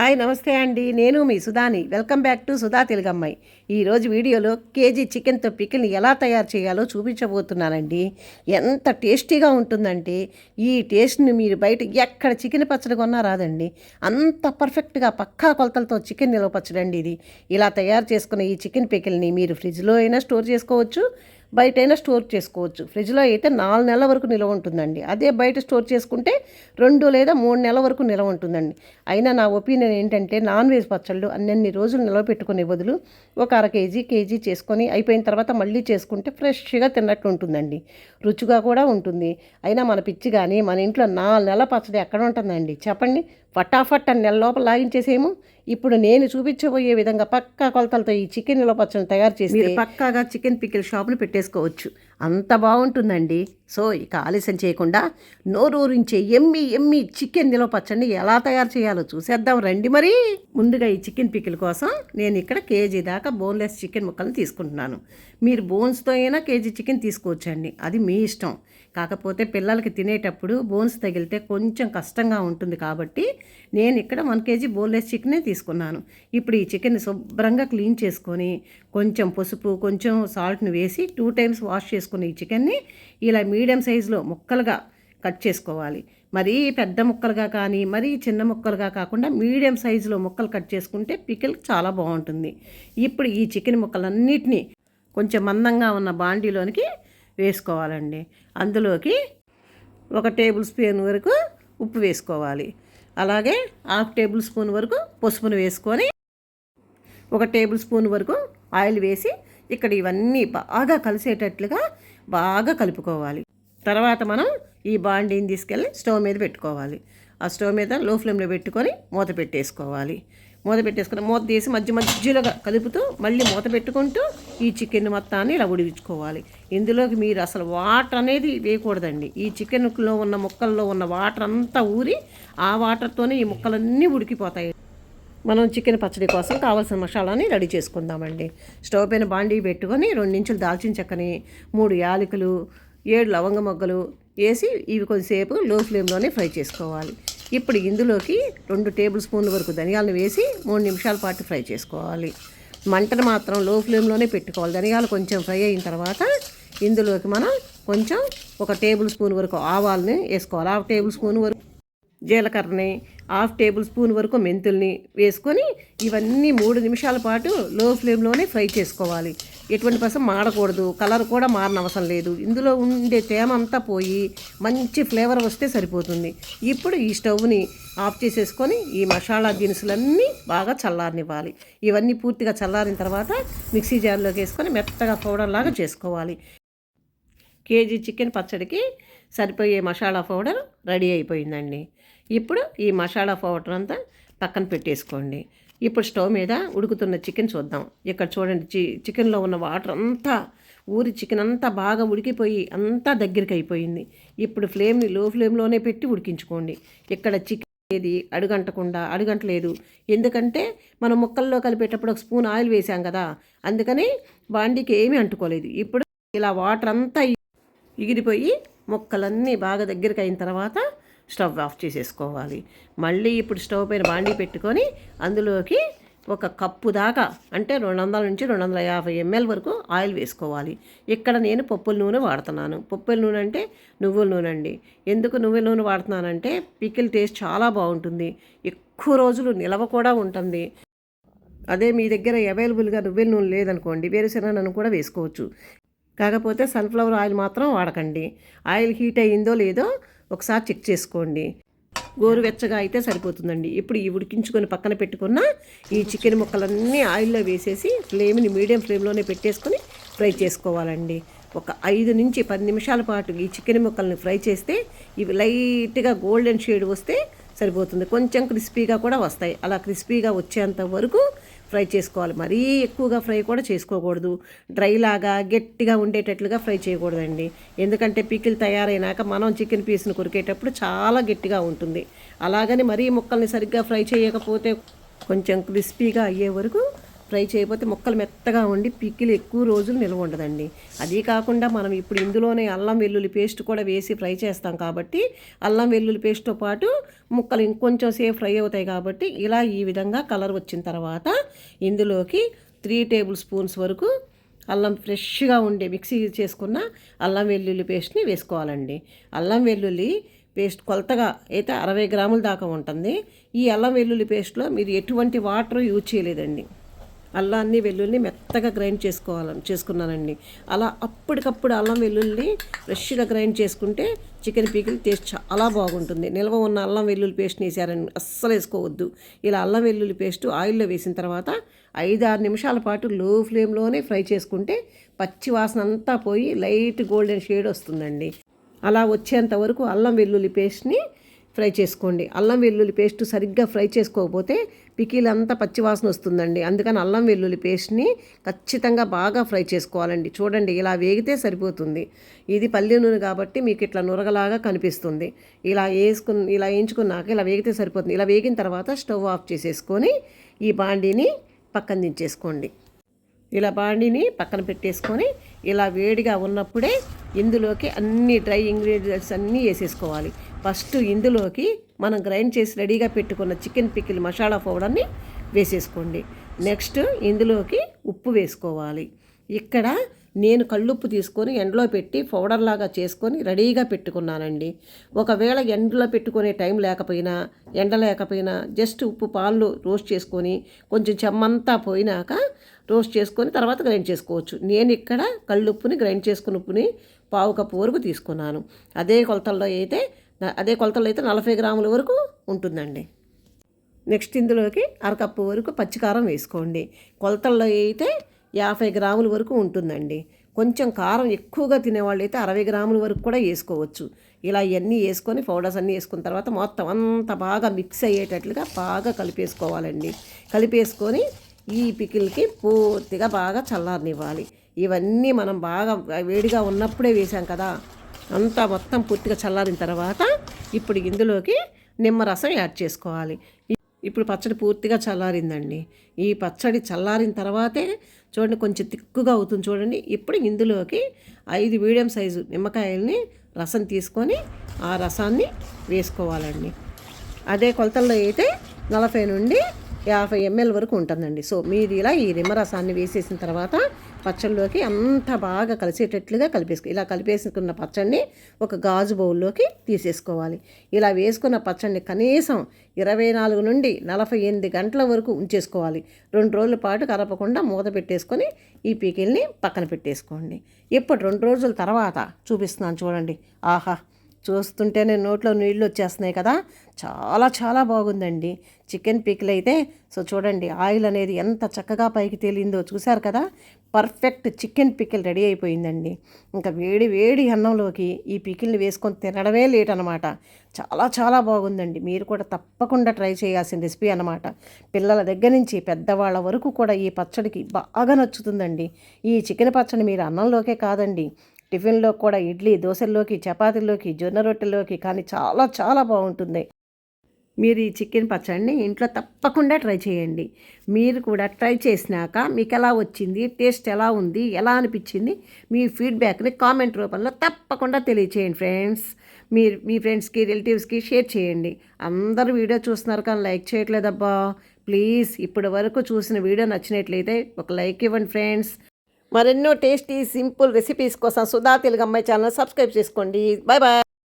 Hi నమస్తే అండి. నేను మీ సుధాని. వెల్కమ్ బ్యాక్ టు సుధా తెలుగమ్మాయి ఈరోజు వీడియోలో కేజీ చికెన్తో పికిల్ని ఎలా తయారు చేయాలో చూపించబోతున్నానండి. ఎంత టేస్టీగా ఉంటుందంటే ఈ టేస్ట్ని మీరు బయట ఎక్కడ చికెన్ పచ్చడి కొన్నా రాదండి. అంత పర్ఫెక్ట్గా పక్కా కొలతలతో చికెన్ నిలవ పచ్చడి అండి ఇది. ఇలా తయారు చేసుకున్న ఈ చికెన్ పికిల్ని మీరు ఫ్రిడ్జ్లో అయినా స్టోర్ చేసుకోవచ్చు. బయట అయినా స్టోర్ చేసుకోవచ్చు. ఫ్రిడ్జ్లో అయితే నాలుగు నెలల వరకు నిల్వ ఉంటుందండి. అదే బయట స్టోర్ చేసుకుంటే రెండు లేదా మూడు నెలల వరకు నిల్వ ఉంటుందండి. అయినా నా ఒపీనియన్ ఏంటంటే నాన్ వెజ్ పచ్చళ్ళు అన్నన్ని రోజులు నిల్వ పెట్టుకునే బదులు ఒక అర కేజీ కేజీ చేసుకొని అయిపోయిన తర్వాత మళ్ళీ చేసుకుంటే ఫ్రెష్గా తిన్నట్టు ఉంటుందండి. రుచిగా కూడా ఉంటుంది. అయినా మన పిచ్చి కానీ మన ఇంట్లో నాలుగు నెలల పచ్చడి ఎక్కడ ఉంటుందండి? చెప్పండి. ఫటాఫట్ అని నెల లోపల లాగించేసేమో. ఇప్పుడు నేను చూపించబోయే విధంగా పక్కా కొలతలతో ఈ చికెన్ నిల్వ తయారు చేసి పక్కాగా చికెన్ పికిల్ షాపులు పెట్టేసుకోవచ్చు. అంత బాగుంటుందండి. సో ఇక ఆలస్యం చేయకుండా నోరూరించే ఎమ్మి ఎమ్మి చికెన్ నిల్వ పచ్చడిని ఎలా తయారు చేయాలో చూసేద్దాం రండి మరి. ముందుగా ఈ చికెన్ పికిల్ కోసం నేను ఇక్కడ కేజీ దాకా బోన్లెస్ చికెన్ ముక్కలను తీసుకుంటున్నాను. మీరు బోన్స్తో అయినా కేజీ చికెన్ తీసుకోవచ్చండి. అది మీ ఇష్టం. కాకపోతే పిల్లలకి తినేటప్పుడు బోన్స్ తగిలితే కొంచెం కష్టంగా ఉంటుంది కాబట్టి నేను ఇక్కడ వన్ కేజీ బోన్లెస్ చికెనే తీసుకున్నాను. ఇప్పుడు ఈ చికెన్ని శుభ్రంగా క్లీన్ చేసుకొని కొంచెం పసుపు కొంచెం సాల్ట్ని వేసి టూ టైమ్స్ వాష్ చేసుకుని ఈ చికెన్ని ఇలా మీడియం సైజులో ముక్కలుగా కట్ చేసుకోవాలి. మరీ పెద్ద ముక్కలుగా కానీ మరీ చిన్న ముక్కలుగా కాకుండా మీడియం సైజులో ముక్కలు కట్ చేసుకుంటే పికిల్ చాలా బాగుంటుంది. ఇప్పుడు ఈ చికెన్ ముక్కలన్నిటినీ కొంచెం మందంగా ఉన్న బాండీలోనికి వేసుకోవాలండి. అందులోకి ఒక టేబుల్ స్పూన్ వరకు ఉప్పు వేసుకోవాలి. అలాగే హాఫ్ టేబుల్ స్పూన్ వరకు పసుపును వేసుకొని ఒక టేబుల్ స్పూన్ వరకు ఆయిల్ వేసి ఇక్కడ ఇవన్నీ బాగా కలిసేటట్లుగా బాగా కలుపుకోవాలి. తర్వాత మనం ఈ బాండీని తీసుకెళ్ళి స్టవ్ మీద పెట్టుకోవాలి. ఆ స్టవ్ మీద లో ఫ్లేమ్లో పెట్టుకొని మూత పెట్టేసుకోవాలి. మూత పెట్టేసుకుని మూత తీసి మధ్య మధ్యలో కలుపుతూ మళ్ళీ మూత పెట్టుకుంటూ ఈ చికెన్ మొత్తాన్ని ఇలా ఉడికించుకోవాలి. ఇందులోకి మీరు అసలు వాటర్ అనేది వేయకూడదండి. ఈ చికెన్లో ఉన్న ముక్కల్లో ఉన్న వాటర్ అంతా ఊరి ఆ వాటర్తోనే ఈ ముక్కలన్నీ ఉడికిపోతాయి. మనం చికెన్ పచ్చడి కోసం కావాల్సిన మసాలాని రెడీ చేసుకుందామండి. స్టవ్ పైన బాండీ పెట్టుకొని రెండించులు దాల్చిన చెక్కని మూడు యాలకులు ఏడు లవంగ మొగ్గలు వేసి ఇవి కొద్దిసేపు లో ఫ్లేమ్లోనే ఫ్రై చేసుకోవాలి. ఇప్పుడు ఇందులోకి రెండు టేబుల్ స్పూన్ల వరకు ధనియాలను వేసి మూడు నిమిషాల పాటు ఫ్రై చేసుకోవాలి. మంటను మాత్రం లో ఫ్లేమ్లోనే పెట్టుకోవాలి. ధనియాలు కొంచెం ఫ్రై అయిన తర్వాత ఇందులోకి మనం కొంచెం ఒక టేబుల్ స్పూన్ వరకు ఆవాలని వేసుకోవాలి. ఆ టేబుల్ స్పూన్ వరకు జీలకర్రని హాఫ్ టేబుల్ స్పూన్ వరకు మెంతుల్ని వేసుకొని ఇవన్నీ మూడు నిమిషాల పాటు లో ఫ్లేమ్లోనే ఫ్రై చేసుకోవాలి. ఎటువంటి పసం మాడకూడదు. కలర్ కూడా మారనవసరం లేదు. ఇందులో ఉండే తేమ అంతా పోయి మంచి ఫ్లేవర్ వస్తే సరిపోతుంది. ఇప్పుడు ఈ స్టవ్ని ఆఫ్ చేసేసుకొని ఈ మసాలా దినుసులన్నీ బాగా చల్లారనివ్వాలి. ఇవన్నీ పూర్తిగా చల్లారిన తర్వాత మిక్సీ జార్లోకి వేసుకొని మెత్తగా పౌడర్ లాగా చేసుకోవాలి. కేజీ చికెన్ పచ్చడికి సరిపోయే మసాలా పౌడర్ రెడీ అయిపోయిందండి. ఇప్పుడు ఈ మసాలా పౌడర్ అంతా పక్కన పెట్టేసుకోండి. ఇప్పుడు స్టవ్ మీద ఉడుకుతున్న చికెన్ చూద్దాం. ఇక్కడ చూడండి చి చికెన్లో ఉన్న వాటర్ అంతా ఊరి చికెన్ అంతా బాగా ఉడికిపోయి అంతా దగ్గరికి అయిపోయింది. ఇప్పుడు ఫ్లేమ్ని లో ఫ్లేమ్లోనే పెట్టి ఉడికించుకోండి. ఇక్కడ చికెన్ ఏది అడుగంటకుండా అడుగంటలేదు. ఎందుకంటే మనం ముక్కల్లో కలిపేటప్పుడు ఒక స్పూన్ ఆయిల్ వేసాం కదా అందుకని బాండీకి ఏమీ అంటుకోలేదు. ఇప్పుడు ఇలా వాటర్ అంతా ఎగిరిపోయి ముక్కలన్నీ బాగా దగ్గరికి అయిన తర్వాత స్టవ్ ఆఫ్ చేసేసుకోవాలి. మళ్ళీ ఇప్పుడు స్టవ్ పైన బాండీ పెట్టుకొని అందులోకి ఒక కప్పు దాకా అంటే రెండు వందల నుంచి రెండు వందల యాభై ఎంఎల్ వరకు ఆయిల్ వేసుకోవాలి. ఇక్కడ నేను పప్పుల నూనె వాడుతున్నాను. పప్పుల నూనె అంటే నువ్వుల నూనె అండి. ఎందుకు నువ్వుల నూనె వాడుతున్నానంటే పికిల్ టేస్ట్ చాలా బాగుంటుంది. ఎక్కువ రోజులు నిలవ కూడా ఉంటుంది. అదే మీ దగ్గర అవైలబుల్గా నువ్వుల నూనె లేదనుకోండి వేరుశెనగ నూనె కూడా వేసుకోవచ్చు. కాకపోతే సన్ఫ్లవర్ ఆయిల్ మాత్రం వాడకండి. ఆయిల్ హీట్ అయ్యిందో లేదో ఒకసారి చెక్ చేసుకోండి. గోరువెచ్చగా అయితే సరిపోతుందండి. ఇప్పుడు ఈ ఉడికించుకొని పక్కన పెట్టుకున్న ఈ చికెన్ ముక్కలన్నీ ఆయిల్లో వేసేసి ఫ్లేమ్ని మీడియం ఫ్లేమ్లోనే పెట్టేసుకొని ఫ్రై చేసుకోవాలండి. ఒక ఐదు నుంచి పది నిమిషాల పాటు ఈ చికెన్ ముక్కల్ని ఫ్రై చేస్తే ఇవి లైట్గా గోల్డెన్ షేడ్ వస్తే సరిపోతుంది. కొంచెం క్రిస్పీగా కూడా వస్తాయి. అలా క్రిస్పీగా వచ్చేంత వరకు ఫ్రై చేసుకోవాలి. మరీ ఎక్కువగా ఫ్రై కూడా చేసుకోకూడదు. డ్రై లాగా గట్టిగా ఉండేటట్లుగా ఫ్రై చేయకూడదండి. ఎందుకంటే పికిల్ తయారైనాక మనం చికెన్ పీస్ని కొరికేటప్పుడు చాలా గట్టిగా ఉంటుంది. అలాగని మరీ ముక్కల్ని సరిగ్గా ఫ్రై చేయకపోతే కొంచెం క్రిస్పీగా అయ్యే వరకు ఫ్రై చేయకపోతే ముక్కలు మెత్తగా ఉండి పిక్కిలు ఎక్కువ రోజులు నిల్వ ఉండదండి. అది కాకుండా మనం ఇప్పుడు ఇందులోనే అల్లం వెల్లుల్లి పేస్ట్ కూడా వేసి ఫ్రై చేస్తాం కాబట్టి అల్లం వెల్లుల్లి పేస్ట్తో పాటు ముక్కలు ఇంకొంచెం సేపు ఫ్రై అవుతాయి కాబట్టి ఇలా ఈ విధంగా కలర్ వచ్చిన తర్వాత ఇందులోకి త్రీ టేబుల్ స్పూన్స్ వరకు అల్లం ఫ్రెష్గా ఉండే మిక్సీ చేసుకున్న అల్లం వెల్లుల్లి పేస్ట్ని వేసుకోవాలండి. అల్లం వెల్లుల్లి పేస్ట్ కొలతగా అయితే అరవై గ్రాముల దాకా ఉంటుంది. ఈ అల్లం వెల్లుల్లి పేస్ట్లో మీరు ఎటువంటి వాటర్ యూజ్ చేయలేదండి. అల్లాన్ని వెల్లుల్ని మెత్తగా గ్రైండ్ చేసుకోవాలని చేసుకున్నానండి. అలా అప్పటికప్పుడు అల్లం వెల్లుల్ని ఫ్రెష్గా గ్రైండ్ చేసుకుంటే చికెన్ పీకిల్ టేస్ట్ చాలా బాగుంటుంది. నిల్వ ఉన్న అల్లం వెల్లుల్లి పేస్ట్ని వేసారని అస్సలు వేసుకోవద్దు. ఇలా అల్లం వెల్లుల్లి పేస్ట్ ఆయిల్లో వేసిన తర్వాత ఐదు ఆరు నిమిషాల పాటు లో ఫ్లేమ్లోనే ఫ్రై చేసుకుంటే పచ్చి వాసన అంతా పోయి లైట్ గోల్డెన్ షేడ్ వస్తుందండి. అలా వచ్చేంత వరకు అల్లం వెల్లుల్లి పేస్ట్ని ఫ్రై చేసుకోండి. అల్లం వెల్లుల్లి పేస్ట్ సరిగ్గా ఫ్రై చేసుకోకపోతే పికిలంతా పచ్చివాసన వస్తుందండి. అందుకని అల్లం వెల్లుల్లి పేస్ట్ని ఖచ్చితంగా బాగా ఫ్రై చేసుకోవాలండి. చూడండి ఇలా వేగితే సరిపోతుంది. ఇది పల్లె నూనె కాబట్టి మీకు ఇట్లా నురగలాగా కనిపిస్తుంది. ఇలా వేసుకుని ఇలా వేయించుకున్నాక ఇలా వేగితే సరిపోతుంది. ఇలా వేగిన తర్వాత స్టవ్ ఆఫ్ చేసేసుకొని ఈ బాండీని పక్కన దించేసుకోండి. ఇలా బాండీని పక్కన పెట్టేసుకొని ఇలా వేడిగా ఉన్నప్పుడే ఇందులోకి అన్ని డ్రై ఇంగ్రీడియంట్స్ అన్నీ వేసేసుకోవాలి. ఫస్ట్ ఇందులోకి మనం గ్రైండ్ చేసి రెడీగా పెట్టుకున్న చికెన్ పికిల్ మసాలా పౌడర్ని వేసేసుకోండి. నెక్స్ట్ ఇందులోకి ఉప్పు వేసుకోవాలి. ఇక్కడ నేను కళ్ళుప్పు తీసుకొని ఎండలో పెట్టి పౌడర్ లాగా చేసుకొని రెడీగా పెట్టుకున్నానండి. ఒకవేళ ఎండలో పెట్టుకునే టైం లేకపోయినా ఎండ లేకపోయినా జస్ట్ ఉప్పు పాలు రోస్ట్ చేసుకొని కొంచెం చెమ్మంతా పోయినాక రోస్ట్ చేసుకొని తర్వాత గ్రైండ్ చేసుకోవచ్చు. నేను ఇక్కడ కళ్ళుప్పుని గ్రైండ్ చేసుకుని ఉప్పుని పావు కప్పు వరకు తీసుకున్నాను. అదే కొలతల్లో అయితే అదే కొలతలు అయితే నలభై గ్రాముల వరకు ఉంటుందండి. నెక్స్ట్ ఇందులోకి అరకప్పు వరకు పచ్చికారం వేసుకోండి. కొలతల్లో అయితే యాభై గ్రాముల వరకు ఉంటుందండి. కొంచెం కారం ఎక్కువగా తినేవాళ్ళు అయితే అరవై గ్రాముల వరకు కూడా వేసుకోవచ్చు. ఇలా ఇవన్నీ వేసుకొని పౌడర్స్ అన్నీ వేసుకున్న తర్వాత మొత్తం అంత బాగా మిక్స్ అయ్యేటట్లుగా బాగా కలిపేసుకోవాలండి. కలిపేసుకొని ఈ పికిల్కి పూర్తిగా బాగా చల్లారనివ్వాలి. ఇవన్నీ మనం బాగా వేడిగా ఉన్నప్పుడే వేసాం కదా అంతా మొత్తం పూర్తిగా చల్లారిన తర్వాత ఇప్పుడు ఇందులోకి నిమ్మరసం యాడ్ చేసుకోవాలి. ఇప్పుడు పచ్చడి పూర్తిగా చల్లారిందండి. ఈ పచ్చడి చల్లారిన తర్వాతే చూడండి కొంచెం తిక్కుగా అవుతుంది చూడండి. ఇప్పుడు ఇందులోకి ఐదు మీడియం సైజు నిమ్మకాయల్ని రసం తీసుకొని ఆ రసాన్ని వేసుకోవాలండి. అదే కొలతల్లో అయితే నలభై నుండి యాభై ఎంఎల్ వరకు ఉంటుందండి. సో మీరు ఇలా ఈ నిమ్మరసాన్ని వేసేసిన తర్వాత పచ్చళ్ళలోకి అంత బాగా కలిసేటట్లుగా కలిపేసుకో ఇలా కలిపేసుకున్న పచ్చడిని ఒక గాజు బౌల్లోకి తీసేసుకోవాలి. ఇలా వేసుకున్న పచ్చడిని కనీసం ఇరవై నాలుగు నుండి నలభై ఎనిమిది గంటల వరకు ఉంచేసుకోవాలి. రెండు రోజుల పాటు కలపకుండా మూత పెట్టేసుకొని ఈ పీకిల్ని పక్కన పెట్టేసుకోండి. ఇప్పుడు రెండు రోజుల తర్వాత చూపిస్తున్నాను చూడండి. ఆహా! చూస్తుంటేనే నోట్లో నీళ్ళు వచ్చేస్తున్నాయి కదా. చాలా చాలా బాగుందండి. చికెన్ పికిల్ అయితే సో చూడండి ఆయిల్ అనేది ఎంత చక్కగా పైకి తేలిందో చూశారు కదా. పర్ఫెక్ట్ చికెన్ పికిల్ రెడీ అయిపోయిందండి. ఇంకా వేడి వేడి అన్నంలోకి ఈ పికిల్ని వేసుకొని తినడమే లేట్ అనమాట చాలా చాలా బాగుందండి. మీరు కూడా తప్పకుండా ట్రై చేయాల్సిన రెసిపీ అనమాట పిల్లల దగ్గర నుంచి పెద్దవాళ్ళ వరకు కూడా ఈ పచ్చడికి బాగా నచ్చుతుందండి. ఈ చికెన్ పచ్చడి మీరు అన్నంలోకే కాదండి టిఫిన్లో కూడా ఇడ్లీ దోశల్లోకి చపాతీల్లోకి జొన్న రొట్టెల్లోకి కానీ చాలా చాలా బాగుంటుంది. మీరు ఈ చికెన్ పచ్చడిని ఇంట్లో తప్పకుండా ట్రై చేయండి. మీరు కూడా ట్రై చేసినాక మీకు ఎలా వచ్చింది టేస్ట్ ఎలా ఉంది ఎలా అనిపించింది మీ ఫీడ్బ్యాక్ని కామెంట్ రూపంలో తప్పకుండా తెలియచేయండి ఫ్రెండ్స్. మీరు మీ ఫ్రెండ్స్కి రిలేటివ్స్కి షేర్ చేయండి. అందరూ వీడియో చూస్తున్నారు కానీ లైక్ చేయట్లేదబ్బా. ప్లీజ్ ఇప్పటి వరకు చూసిన వీడియో నచ్చినట్లయితే ఒక లైక్ ఇవ్వండి ఫ్రెండ్స్. మరెన్నో టేస్టీ సింపుల్ రెసిపీస్ కోసం సుధా తెలుగు అమ్మాయి ఛానల్ సబ్స్క్రైబ్ చేసుకోండి. Bye bye